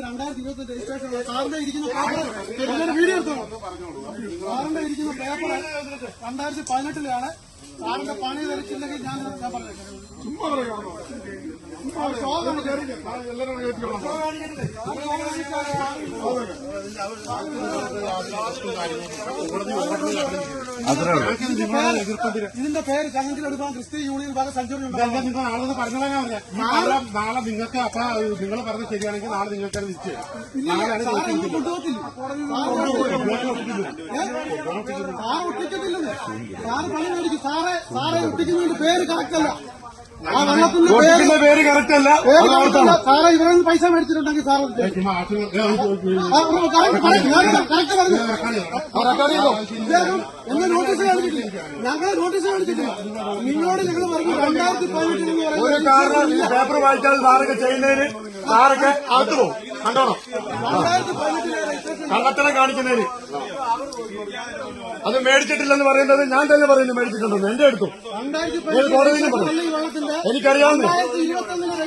ഞങ്ങൾക്ക് ഇത് ഇരിക്കുന്ന സാറിന്റെ ഇരിക്കുന്ന പേപ്പർ രണ്ടായിരത്തി പതിനെട്ടിലാണ് സാറിന്റെ പണി തെളിച്ചില്ലെങ്കിൽ ഞാൻ ഞാൻ ചുമ്മാ. എല്ലാവരും ഇതിന്റെ പേര് ചങ്ങത്തിൽ എടുക്കാൻ ക്രിസ്ത്യൻ യൂണിയൻ ഭാഗം സെഞ്ചുറി ഉണ്ടാകും നിങ്ങൾ നാളെ പറഞ്ഞാൽ പറഞ്ഞ. നാളെ നാളെ നിങ്ങൾക്ക് അപ്പൊ നിങ്ങൾ പറഞ്ഞ ശരിയാണെങ്കിൽ നാളെ നിങ്ങൾക്ക് അത് നിശ്ചയം കൊണ്ടുപോകത്തില്ല. സാറ് ഒട്ടിക്കത്തില്ലെന്ന് സാറ് പണി മേടിക്കും. സാറെ സാറേ ഒട്ടിക്കുന്നതിന്റെ പേര് കറക്റ്റ് അല്ല. ആ വെള്ളത്തിന്റെ പേര് പേര് കറക്റ്റ് അല്ല. പേര് correct അല്ല. സാറെ നിന്ന് പൈസ മേടിച്ചിട്ടുണ്ടെങ്കിൽ സാറ് പറഞ്ഞു. ഇദ്ദേഹം എന്നെ നോട്ടീസ് കാണിച്ചിട്ടില്ല. ഞങ്ങളെ നോട്ടീസ് കാണിച്ചിട്ടില്ല. നിങ്ങളോട് ഞങ്ങൾ പറഞ്ഞു രണ്ടായിരത്തി പതിനെട്ടിൽ എന്ന് ഒരു പറയുന്നത് കാരണം ഈ പേപ്പർ വായിച്ചാൽ സാറൊക്കെ ചെയ്യുന്നതിന് സാറൊക്കെ അകത്ത് പോകും. കണ്ടോണം. രണ്ടായിരത്തി രജിസ്ട്രേഷൻ കള്ളത്തരം കാണിക്കുന്നതിന്. അത് മേടിച്ചിട്ടില്ലെന്ന് പറയുന്നത് ഞാൻ തന്നെ പറയുന്നു മേടിച്ചിട്ടുണ്ടെന്ന്. എന്റെ അടുത്തും. കോടതിയിലും പറഞ്ഞു. എനിക്കറിയാവുന്നേ.